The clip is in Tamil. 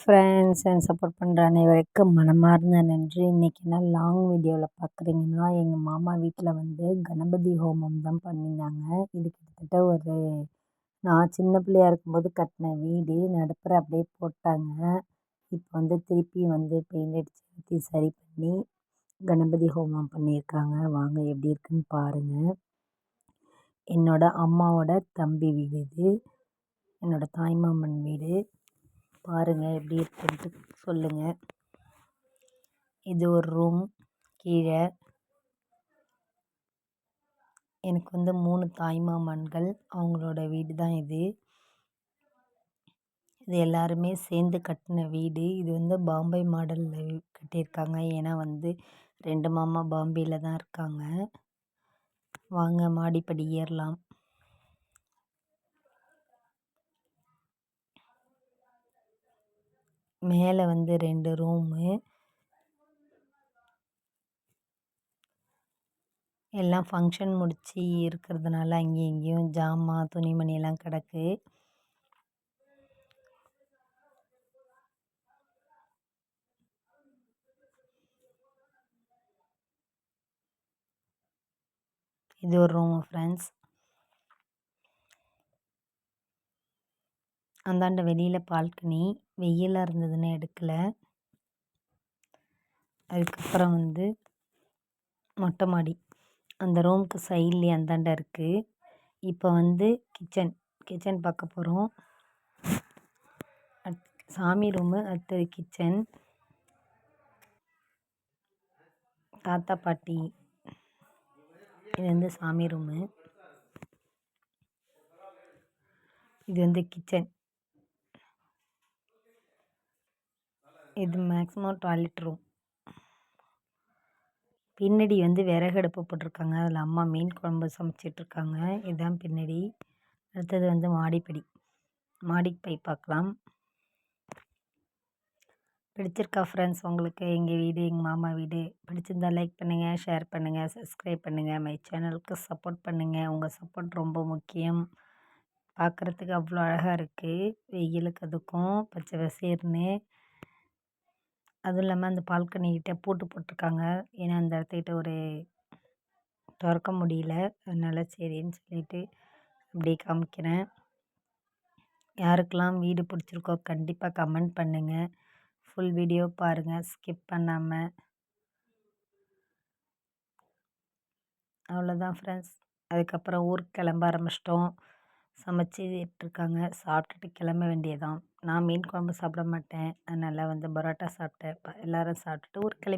ஃப்ரெண்ட்ஸ் அண்ட் சப்போர்ட் பண்ணுற அனைவருக்கும் மனமார்ந்த நன்றி. இன்றைக்கி என்ன லாங் வீடியோவில் பார்க்குறீங்கன்னா எங்கள் மாமா வீட்டில் வந்து கணபதி ஹோமம் தான் பண்ணியிருந்தாங்க. இது கிட்டத்தட்ட ஒரு நான் சின்ன பிள்ளையா இருக்கும்போது கட்டின வீடு. நடுப்புற அப்படியே போட்டாங்க. இப்போ வந்து திருப்பி வந்து பெயிண்ட் அடித்து ஊற்றி சரி பண்ணி கணபதி ஹோமம் பண்ணியிருக்காங்க. வாங்க எப்படி இருக்குன்னு பாருங்கள் என்னோடய அம்மாவோட தம்பி வீடு இது. என்னோடய தாய்மாமன் வீடு. பாருங்கள் எப்படி இருக்குன்ட்டு சொல்லுங்கள் இது ஒரு ரூம் கீழே. எனக்கு வந்து மூணு தாய்மாமன்கள் அவங்களோட வீடு தான் இது. இது எல்லாருமே சேர்ந்து கட்டின வீடு. இது வந்து பாம்பே மாடலில் கட்டியிருக்காங்க. ஏன்னா வந்து ரெண்டு மாமா பாம்பேயில் தான் இருக்காங்க. வாங்க மாடிப்படி ஏறலாம். மேலே வந்து ரெண்டு ரூமு. எல்லாம் ஃபங்க்ஷன் முடித்து இருக்கிறதுனால அங்கேயும் இங்கேயும் ஜாமான் துணிமணி எல்லாம் கிடக்கு. இது ஒரு ரூமு ஃப்ரெண்ட்ஸ் அந்தாண்ட வெளியில் பால்கனி வெயிலாக இருந்ததுன்னு எடுக்கலை. அதுக்கப்புறம் வந்து மொட்டை மாடி. அந்த ரூமுக்கு சைட்லேயே அந்தாண்ட இருக்குது இப்போ வந்து கிச்சன். கிச்சன் பார்க்க போகிறோம் சாமி ரூமு அடுத்தது கிச்சன். தாத்தா பாட்டி. இது வந்து சாமி ரூமு. இது வந்து கிச்சன். இது மேக்ஸிமம் டாய்லெட் ரூம் பின்னாடி வந்து விறகு அடுப்பு போட்டிருக்காங்க. அதில் அம்மா மீன் குழம்பு சமைச்சிட்ருக்காங்க இதுதான் பின்னாடி. அடுத்தது வந்து மாடிப்படி. மாடிக்கு போய் பார்க்கலாம். பிடிச்சிருக்கா ஃப்ரெண்ட்ஸ் உங்களுக்கு? எங்கள் வீடு எங்கள் மாமா வீடு? பிடிச்சிருந்தா லைக் பண்ணுங்கள் ஷேர் பண்ணுங்கள் சப்ஸ்கிரைப் பண்ணுங்கள் மை சேனலுக்கு சப்போர்ட் பண்ணுங்கள் உங்கள் சப்போர்ட் ரொம்ப முக்கியம். பார்க்குறதுக்கு அவ்வளோ அழகாக இருக்குது வெயிலுக்கு அதுக்கும் பச்சை பசேர்னு அதுவும் இல்லாமல் அந்த பால்கனிக்கிட்ட பூட்டு போட்டிருக்காங்க. ஏன்னா அந்த இடத்துக்கிட்ட ஒரு திறக்க முடியல. அதனால் சரின்னு சொல்லிட்டு அப்படியே காமிக்கிறேன். யாருக்கெல்லாம் வீடு பிடிச்சிருக்கோ கண்டிப்பாக கமெண்ட் பண்ணுங்கள் ஃபுல் வீடியோ பாருங்கள் ஸ்கிப் பண்ணாமல் அவ்வளோதான் ஃப்ரெண்ட்ஸ் அதுக்கப்புறம் ஊருக்கு கிளம்ப ஆரம்பிச்சிட்டோம். சமைச்சிட்ருக்காங்க சாப்பிட்டுட்டு கிளம்ப வேண்டியதுதான். நான் மீன் குழம்பு சாப்பிட மாட்டேன். அதனால் வந்து பரோட்டா சாப்பிட்டேன் எல்லோரும் சாப்பிட்டுட்டு ஊர் கிளம்பி